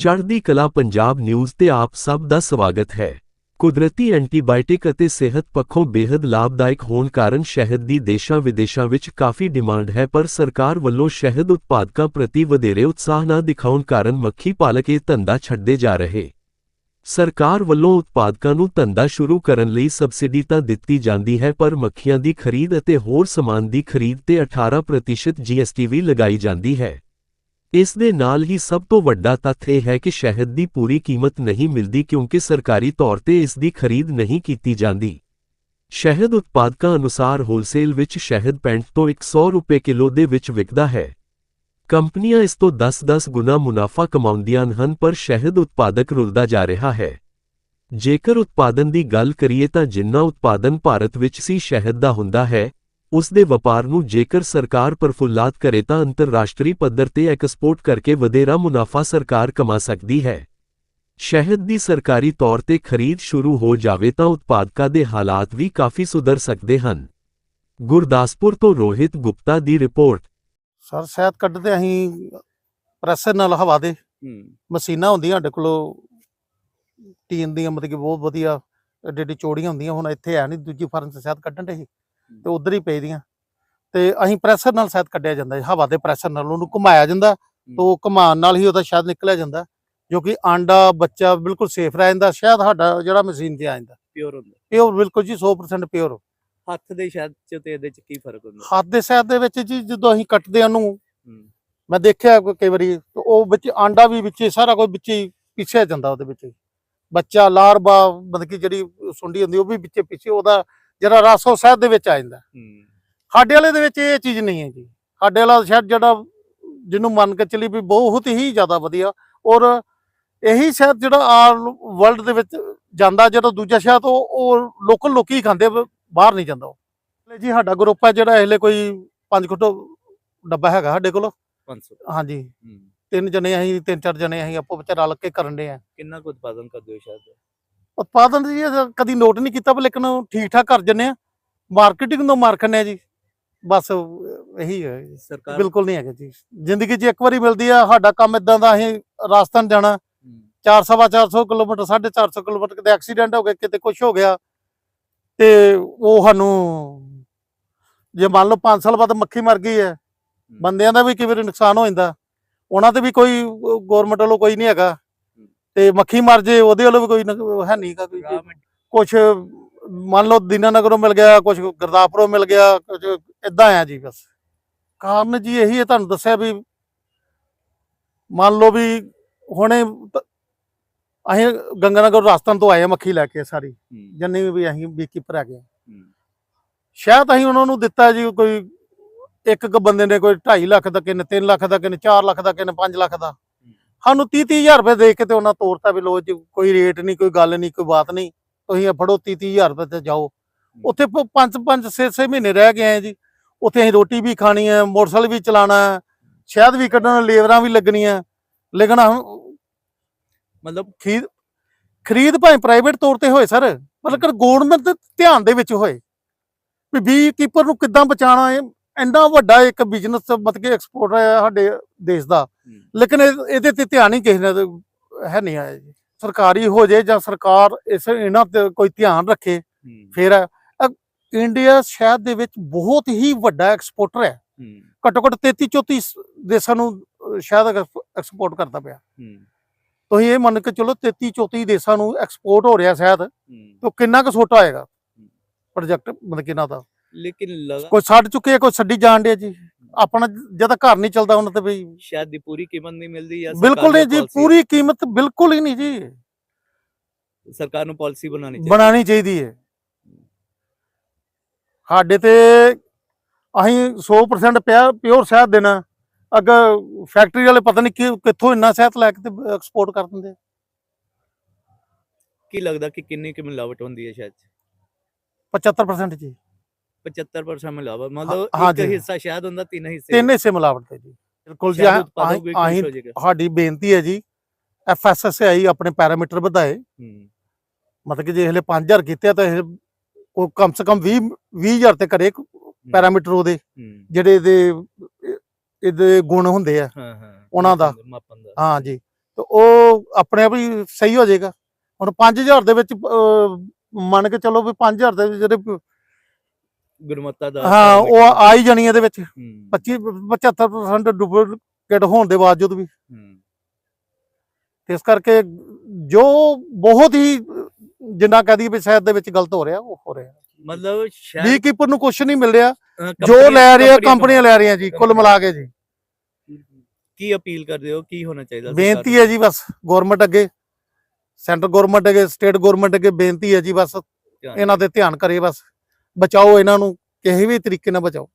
ਚੜ੍ਹਦੀ ਕਲਾ ਪੰਜਾਬ ਨਿਊਜ਼ ਤੇ ਆਪ ਸਭ ਦਾ ਸਵਾਗਤ ਹੈ। ਕੁਦਰਤੀ ਐਂਟੀਬਾਇਓਟਿਕ ਅਤੇ ਸਿਹਤ ਪੱਖੋਂ ਬੇहद ਲਾਭਦਾਇਕ ਹੋਣ ਕਾਰਨ ਸ਼ਹਿਦ ਦੀ ਦੇਸ਼ਾਂ ਵਿਦੇਸ਼ਾਂ ਵਿੱਚ ਕਾਫੀ ਡਿਮਾਂਡ ਹੈ, ਪਰ ਸਰਕਾਰ ਵੱਲੋਂ ਸ਼ਹਿਦ ਉਤਪਾਦਕਾਂ ਪ੍ਰਤੀ ਵਧੇਰੇ ਉਤਸ਼ਾਹ ਨਾ ਦਿਖਾਉਣ ਕਾਰਨ ਮੱਖੀ ਪਾਲਕ ਇਹ ਧੰਦਾ ਛੱਡਦੇ ਜਾ ਰਹੇ। ਸਰਕਾਰ ਵੱਲੋਂ ਉਤਪਾਦਕਾਂ ਨੂੰ ਧੰਦਾ ਸ਼ੁਰੂ ਕਰਨ ਲਈ ਸਬਸਿਡੀ ਤਾਂ ਦਿੱਤੀ ਜਾਂਦੀ ਹੈ, ਪਰ ਮੱਖੀਆਂ ਦੀ ਖਰੀਦ ਅਤੇ ਹੋਰ ਸਮਾਨ ਦੀ ਖਰੀਦ ਤੇ 18% ਜੀਐਸਟੀ ਵੀ ਲਗਾਈ ਜਾਂਦੀ ਹੈ। ਇਸ ਦੇ ਨਾਲ ਹੀ ਸਭ ਤੋਂ ਵੱਡਾ ਤੱਥ ਇਹ ਹੈ ਕਿ ਸ਼ਹਿਦ ਦੀ ਪੂਰੀ ਕੀਮਤ ਨਹੀਂ ਮਿਲਦੀ ਕਿਉਂਕਿ ਸਰਕਾਰੀ ਤੌਰ ਤੇ ਇਸ ਦੀ ਖਰੀਦ ਨਹੀਂ ਕੀਤੀ ਜਾਂਦੀ। ਸ਼ਹਿਦ ਉਤਪਾਦਕਾਂ ਅਨੁਸਾਰ ਹੋਲਸੇਲ ਵਿੱਚ ਸ਼ਹਿਦ 65 ਤੋਂ 100 ਰੁਪਏ ਕਿਲੋ ਦੇ ਵਿੱਚ ਵਿਕਦਾ ਹੈ। ਕੰਪਨੀਆਂ ਇਸ ਤੋਂ 10-10 ਗੁਣਾ ਮੁਨਾਫਾ ਕਮਾਉਂਦੀਆਂ ਹਨ ਪਰ ਸ਼ਹਿਦ ਉਤਪਾਦਕ ਰੁਲਦਾ ਜਾ ਰਿਹਾ ਹੈ। ਜੇਕਰ ਉਤਪਾਦਨ ਦੀ ਗੱਲ ਕਰੀਏ ਤਾਂ ਜਿੰਨਾ ਉਤਪਾਦਨ ਭਾਰਤ ਵਿੱਚ ਸੀ ਸ਼ਹਿਦ ਦਾ ਹੁੰਦਾ ਹੈ ਉਸ ਦੇ ਵਪਾਰ ਨੂੰ ਜੇਕਰ ਸਰਕਾਰ ਪ੍ਰਫੁੱਲਾਤ ਕਰੇ ਤਾਂ ਅੰਤਰਰਾਸ਼ਟਰੀ ਪੱਧਰ ਤੇ ਐਕਸਪੋਰਟ ਕਰਕੇ ਵਧੇਰਾ ਮੁਨਾਫਾ ਸਰਕਾਰ ਕਮਾ ਸਕਦੀ ਹੈ। ਸ਼ਹਿਦ ਦੀ ਸਰਕਾਰੀ ਤੌਰ ਤੇ ਖਰੀਦ ਸ਼ੁਰੂ ਹੋ ਜਾਵੇ ਤਾਂ ਉਤਪਾਦਕਾਂ ਦੇ ਹਾਲਾਤ ਵੀ ਕਾਫੀ ਸੁਧਰ ਸਕਦੇ ਹਨ। ਗੁਰਦਾਸਪੁਰ ਤੋਂ ਰੋਹਿਤ ਗੁਪਤਾ ਦੀ ਰਿਪੋਰਟ। ਸਰ ਸ਼ਾਇਦ ਕੱਢਦੇ ਅਸੀਂ ਪ੍ਰੈਸ਼ਰ ਨਾਲ ਹਵਾ ਦੇ। ਮਸ਼ੀਨਾਂ ਹੁੰਦੀਆਂ ਸਾਡੇ ਕੋਲ ਟੀਨ ਦੀਆਂ ਮਤਲਬ ਕਿ ਬਹੁਤ ਵਧੀਆ ਏਡੀ ਏਡੀ ਚੌੜੀਆਂ ਹੁੰਦੀਆਂ ਹੁਣ ਇੱਥੇ ਹੈ ਨਹੀਂ ਦੂਜੀ ਫਾਰਮ 'ਚ ਸ਼ਾਇਦ ਕੱਢਣ ਦੇ ਤੇ ਉਧਰ ਹੀ ਪਈ ਦੀਆਂ। ਤੇ ਅਸੀਂ ਪ੍ਰੈਸ਼ਰ ਨਾਲ ਸ਼ਾਇਦ ਕੱਢਿਆ ਜਾਂਦਾ ਹੈ, ਹਵਾ ਦੇ ਪ੍ਰੈਸ਼ਰ ਨਾਲ ਉਹਨੂੰ ਘੁਮਾਇਆ ਜਾਂਦਾ ਤੇ ਉਹ ਘੁਮਾਉਣ ਨਾਲ ਹੀ ਉਹਦਾ ਸ਼ਾਇਦ ਨਿਕਲਿਆ ਜਾਂਦਾ ਜੋ ਕਿ ਆਂਡਾ ਬੱਚਾ ਬਿਲਕੁਲ ਸੇਫ ਰਹਿ ਜਾਂਦਾ। ਸ਼ਾਇਦ ਸਾਡਾ ਜਿਹੜਾ ਮਸ਼ੀਨ ਤੇ ਆ ਜਾਂਦਾ। ਪਿਓਰ ਹੁੰਦਾ। ਪਿਓਰ ਬਿਲਕੁਲ ਜੀ 100% ਪਿਓਰ ਹੱਥ ਦੇ ਸ਼ਹਿਦ ਚ ਤੇ ਇਹਦੇ ਚ ਕੀ ਫ਼ਰਕ ਹੁੰਦਾ? ਹੱਥ ਦੇ ਸ਼ਾਇਦ ਦੇ ਵਿੱਚ ਜੀ ਜਦੋਂ ਅਸੀਂ ਕੱਟਦੇ ਉਹਨੂੰ ਮੈਂ ਦੇਖਿਆ ਕੋਈ ਵਾਰੀ ਉਹ ਵਿੱਚ ਆਂਡਾ ਵੀ ਵਿੱਚ ਸਾਰਾ ਕੁਝ ਵਿੱਚ ਪਿੱਛੇ ਜਾਂਦਾ ਉਹਦੇ ਵਿੱਚ। ਬੱਚਾ ਲਾਰਵਾ ਮਤਲਬ ਕਿ ਜਿਹੜੀ ਸੁੰਡੀ ਹੁੰਦੀ ਉਹ ਵੀ ਵਿੱਚੇ ਪਿੱਛੇ ਉਹਦਾ ਜਿਹੜਾ ਰਸ ਸ਼ਹਿਦ ਦੇ ਵਿੱਚ ਆ ਜਾਂਦਾ। ਸਾਡੇ ਵਾਲੇ ਦੇ ਵਿੱਚ ਇਹ ਚੀਜ਼ ਨਹੀਂ ਹੈ ਜੀ। ਸਾਡੇ ਵਾਲਾ ਸ਼ਹਿਦ ਜਿਹੜਾ ਜਿਹਨੂੰ ਮੰਨ ਕੇ ਚੱਲੀ ਵੀ ਬਹੁਤ ਹੀ ਜ਼ਿਆਦਾ ਵਧੀਆ ਔਰ ਇਹੀ ਸ਼ਹਿਦ ਜਿਹੜਾ ਆਲ ਵਰਲਡ ਦੇ ਵਿੱਚ ਜਾਂਦਾ ਜਿਹੜਾ ਦੂਜਾ ਸ਼ਹਿਦ ਉਹ ਉਹ ਲੋਕਲ ਲੋਕੀ ਖਾਂਦੇ ਬਾਹਰ ਨਹੀਂ ਜਾਂਦਾ ਉਹ। ਜੀ ਸਾਡਾ ਗਰੁੱਪ ਹੈ ਜਿਹੜਾ ਇਹਲੇ ਕੋਈ 5 ਕਿਲੋ ਡੱਬਾ ਹੈਗਾ ਸਾਡੇ ਕੋਲ। 500 ਹਾਂਜੀ। ਤਿੰਨ ਜਣੇ ਅਸੀਂ ਤਿੰਨ ਚਾਰ ਜਣੇ ਅਸੀਂ ਆਪੋ ਵਿੱਚ ਰਲ ਕੇ ਕਰਨ ਦੇ ਆ। ਕਿੰਨਾ ਕੁ ਉਤਪਾਦਨ ਕਰਦੇ ਹੋ ਸ਼ਹਿਦ ਦਾ? ਉਤਪਾਦਨ ਜੀ ਕਦੀ ਨੋਟ ਨਹੀਂ ਕੀਤਾ ਪਰ ਲੇਕਿਨ ਠੀਕ ਠਾਕ ਕਰ ਜੰਨੇ ਆ। ਮਾਰਕੀਟਿੰਗ ਤੋਂ ਮਾਰ ਖੰਨੇ ਆ ਜੀ। ਬਸ ਇਹੀ ਹੈ। ਸਰਕਾਰ ਬਿਲਕੁਲ ਨਹੀਂ ਹੈਗਾ ਜੀ। ਜ਼ਿੰਦਗੀ 'ਚ ਇੱਕ ਵਾਰੀ ਮਿਲਦੀ ਆ ਸਾਡਾ ਕੰਮ ਇਦਾਂ ਦਾ ਅਸੀਂ ਰਾਜਸਥਾਨ ਜਾਣਾ। ਹੂੰ, 400 400 ਕਿਲੋਮੀਟਰ 450 ਕਿਲੋਮੀਟਰ ਕਿਤੇ ਐਕਸੀਡੈਂਟ ਹੋ ਗਿਆ ਕਿਤੇ ਕੁਝ ਹੋ ਗਿਆ। ਤੇ ਉਹ ਸਾਨੂੰ ਜੇ ਮੰਨ ਲਓ 5 ਸਾਲ ਬਾਅਦ ਮੱਖੀ ਮਰ ਗਈ ਹੈ ਬੰਦਿਆਂ ਦਾ ਵੀ ਕਈ ਵਾਰੀ ਨੁਕਸਾਨ ਹੋ ਜਾਂਦਾ। ਉਹਨਾਂ ਤੇ ਵੀ ਕੋਈ ਗਵਰਨਮੈਂਟ ਵੱਲੋਂ ਕੋਈ ਨਹੀਂ ਹੈਗਾ। ਤੇ ਮੱਖੀ ਮਰ ਜੇ ਉਹਦੇ ਵੱਲੋਂ ਵੀ ਕੋਈ ਹੈ ਨਹੀਂਗਾ ਕੋਈ। ਰਾਹ ਮਿੰਟ- ਕੁਝ ਮੰਨ ਲਓ ਦੀਨਾਨਗਰੋਂ ਮਿਲ ਗਿਆ ਕੁਝ ਗੁਰਦਾਸਪੁਰੋਂ ਮਿਲ ਗਿਆ ਕੁਝ ਇਦਾਂ ਆ ਜੀ ਬਸ। ਕਾਰਨ ਜੀ ਇਹੀ ਹੈ ਤੁਹਾਨੂੰ ਦੱਸਿਆ ਵੀ ਮੰਨ ਲਓ ਵੀ ਹੁਣੇ ਅਸੀਂ ਗੰਗਾਨਗਰ ਰਾਜਸਥਾਨ ਤੋਂ ਆਏ ਮੱਖੀ ਲੈ ਕੇ ਸਾਰੀ। ਜਿੰਨੀ ਵੀ ਅਸੀਂ ਬੀਕੀਪਰ ਆ। ਹੂੰ, ਸ਼ਾਇਦ ਅਸੀਂ ਉਹਨਾਂ ਨੂੰ ਦਿੱਤਾ ਜੀ ਕੋਈ ਇੱਕ ਇੱਕ ਬੰਦੇ ਨੇ ਕੋਈ 2.5 ਲੱਖ ਦਾ ਕਿੰਨੇ 3 ਲੱਖ ਦਾ ਕਿੰਨੇ 4 ਲੱਖ ਦਾ ਕਿੰਨੇ 5 ਲੱਖ ਦਾ। ਸਾਨੂੰ 30 30000 ਰੁਪਏ ਦੇ ਕੇ ਤੇ ਉਹਨਾਂ ਤੋਰਤਾ ਵੀ ਲੋ ਜੀ ਕੋਈ ਰੇਟ ਨਹੀਂ ਕੋਈ ਗੱਲ ਨਹੀਂ ਕੋਈ ਬਾਤ ਨਹੀਂ। ਤੁਸੀਂ ਇਹ ਫੜੋ 30 30000 ਰੁਪਏ ਤੇ ਜਾਓ। ਉੱਥੇ 5 5 6 6 ਮਹੀਨੇ ਰਹਿ ਗਏ ਆ ਜੀ। ਉੱਥੇ ਅਸੀਂ ਰੋਟੀ ਵੀ ਖਾਣੀ ਹੈ ਮੋਟਰਸਾਈਕਲ ਵੀ ਚਲਾਣਾ ਹੈ ਸ਼ਹਿਦ ਵੀ ਕੱਢਣਾ ਲੇਬਰਾਂ ਵੀ ਲੱਗਣੀਆਂ। ਲੇਕਿਨ ਮਤਲਬ ਖਰੀਦ ਖਰੀਦ ਭਾਵੇਂ ਪ੍ਰਾਈਵੇਟ ਤੌਰ ਤੇ ਹੋਏ ਸਰ ਮਤਲਬ ਗਵਰਨਮੈਂਟ ਦੇ ਧਿਆਨ ਦੇ ਵਿੱਚ ਹੋਏ ਵੀ ਬੀ ਕੀਪਰ ਨੂੰ ਕਿੱਦਾਂ ਬਚਾਉਣਾ ਹੈ ਇੰਨਾ ਵੱਡਾ ਇੱਕ ਬਿਜ਼ਨਸ ਮਤਲਬ ਕਿ ਐਕਸਪੋਰਟ ਹੈ ਸਾਡੇ ਦੇਸ਼ ਦਾ। ਲੇਕਿਨ ਇਹ- ਇਹਦੇ ਤੇ ਧਿਆਨ ਹੀ ਕਿਸੇ ਨੇ ਹੈ ਨਹੀਂ ਆਇਆ ਜੀ। ਸਰਕਾਰੀ ਹੋ ਜੇ ਜਾਂ ਸਰਕਾਰ ਇਸ ਇਹਨਾਂ ਤੇ ਕੋਈ ਧਿਆਨ ਰੱਖੇ ਫਿਰ ਇੰਡੀਆ ਸ਼ਹਿਦ ਦੇ ਵਿੱਚ ਬਹੁਤ ਹੀ ਵੱਡਾ ਐਕਸਪੋਰਟਰ ਹੈ। ਘੱਟੋ ਘੱਟ 33 34 ਦੇਸ਼ਾਂ ਨੂੰ ਸ਼ਹਿਦ ਐਕਸਪੋਰਟ ਕਰਦਾ ਪਿਆ। ਤੁਸੀਂ ਇਹ ਮੰਨ ਕੇ ਚਲੋ 33 34 ਦੇਸ਼ਾਂ ਨੂੰ ਐਕਸਪੋਰਟ ਹੋ ਰਿਹਾ ਸ਼ਾਇਦ। ਤਾਂ ਕਿੰਨਾ ਕੁ ਛੋਟਾ ਹੋਏਗਾ? ਪ੍ਰੋਜੈਕਟ ਮਤਲਬ ਕਿੰਨਾ ਦਾ। ਲੇਕਿਨ ਲਗਾ ਕੋਈ ਛੱਡ ਚੁੱਕੇ ਆ, ਕੋਈ ਛੱਡੀ ਜਾਣ ਡਿਆ ਜੀ? ਆਪਣਾ ਜਦ ਘਰ ਨਹੀਂ ਚੱਲਦਾ ਉਹਨਾਂ ਤੇ ਵੀ। ਸ਼ਹਿਦ ਦੀ ਪੂਰੀ ਕੀਮਤ ਨਹੀਂ ਮਿਲਦੀ ਜਾਂ ਬਿਲਕੁਲ ਨਹੀਂ ਜੀ policy- ਪੂਰੀ ਕੀਮਤ ਬਿਲਕੁਲ ਹੀ ਨਹੀਂ ਜੀ। ਸਰਕਾਰ ਨੂੰ ਪਾਲਿਸੀ ਬਣਾਉਣੀ ਚਾਹੀਦੀ। ਬਣਾਉਣੀ ਚਾਹੀਦੀ ਹੈ। ਸਾਡੇ ਤੇ ਅਸੀਂ 100% ਪਿਆ ਪਿਓਰ ਸ਼ਹਿਦ ਦੇਣਾ। ਅੱਗੇ ਫੈਕਟਰੀ ਵਾਲੇ ਪਤਾ ਨਹੀਂ ਕਿ ਕਿੱਥੋਂ ਇੰਨਾ ਸ਼ਹਿਦ ਲੈ ਕੇ ਤੇ ਐਕਸਪੋਰਟ ਕਰ ਦਿੰਦੇ ਕੀ ਲੱਗਦਾ ਕਿ ਕਿੰਨੀ ਕਿ ਮਿਲਾਵਟ ਹੁੰਦੀ ਹੈ ਸ਼ਹਿਦ 'ਚ 75% ਜੀ। 75% ਮਿਲਾਵਟ ਮਤਲਬ ਇੱਕ ਜੀ। ਹਿੱਸਾ ਸ਼ਹਿਦ ਹੁੰਦਾ ਤਿੰਨ ਹਿੱਸੇ ਤਿੰਨ ਹਿੱਸੇ ਮਿਲਾਵਟ ਦੇ ਜੀ। ਬਿਲਕੁਲ ਜੀ ਸ਼ਹਿਦ ਅਸੀਂ ਉਤਪਾਦਕ ਵੀ ਖੁਸ਼ ਅਸੀਂ ਹੋ ਜਾਏਗਾ ਸਾਡੀ ਬੇਨਤੀ ਹੈ ਜੀ ਐਫਐਸਐਸਆਈ ਆਪਣੇ ਪੈਰਾਮੀਟਰ ਵਧਾਏ। ਹੂੰ, ਮਤਲਬ ਕਿ ਜੇ ਹਲੇ 5000 ਕੀਤੇ ਆ ਤਾਂ ਇਹ ਉਹ ਕਮ ਸੇ ਕਮ 20 20000 ਤੇ ਕਰੇ ਪੈਰਾਮੀਟਰ ਉਹਦੇ ਹੂੰ, ਜਿਹੜੇ ਇਹਦੇ ਇਹ- ਇਹਦੇ ਗੁਣ ਹੁੰਦੇ ਆ। ਹਾਂ ਹਾਂ। ਉਹਨਾਂ ਦਾ। ਮਾਪਨ ਦਾ। ਹਾਂ ਜੀ। ਤੇ ਉਹ ਆਪਣੇ ਆਪ ਹੀ ਸਹੀ ਹੋ ਜਾਏਗਾ ਹੁਣ 5000 ਦੇ ਵਿੱਚ ਅਹ, ਮੰਨ ਕੇ ਚੱਲੋ ਵੀ 5000 ਦੇ ਜਿਹੜੇ ਗੁਣਵੱਤਾ ਦਾ ਹਾਂ ਉਹ ਆ ਹੀ ਜਾਣੀ ਇਹਦੇ ਵਿੱਚ। ਹੂੰ। 25 75% ਡੁਪਲੀਕੇਟ ਹੋਣ ਦੇ ਬਾਵਜੂਦ ਵੀ। ਇਸ ਕਰਕੇ ਜੋ ਬਹੁਤ ਹੀ ਜਿੰਨਾ ਕਹਦੀ ਵੀ ਸ਼ਾਇਦ ਦੇ ਵਿੱਚ ਗਲਤ ਹੋ ਰਿਹਾ ਉਹ ਹੋ ਰਿਹਾ। ਮਤਲਬ ਸ਼ਾਇਦ ਬੀਕੀਪਰ ਨੂੰ ਕੁਝ ਨਹੀਂ ਮਿਲ ਰਿਹਾ। ਜੋ ਲੈ ਰਿਹਾ ਕੰਪਨੀਆਂ ਲੈ ਰਹੀਆਂ ਜੀ ਕੁੱਲ ਮਿਲਾ ਕੇ ਜੀ। ਕੀ ਅਪੀਲ ਕਰਦੇ ਹੋ? ਕੀ ਹੋਣਾ ਚਾਹੀਦਾ ਬੇਨਤੀ ਹੈ ਜੀ ਬਸ ਗਵਰਨਮੈਂਟ ਅੱਗੇ ਸੈਂਟਰ ਗਵਰਨਮੈਂਟ ਅੱਗੇ ਸਟੇਟ ਗਵਰਨਮੈਂਟ ਅੱਗੇ ਬੇਨਤੀ ਹੈ ਜੀ ਬਸ। ਇਹਨਾਂ ਦੇ ਧਿਆਨ ਕਰੇ ਬਸ। ਬਚਾਓ ਇਹਨਾਂ ਨੂੰ ਕਿਸੇ ਵੀ ਤਰੀਕੇ ਨਾਲ ਬਚਾਓ।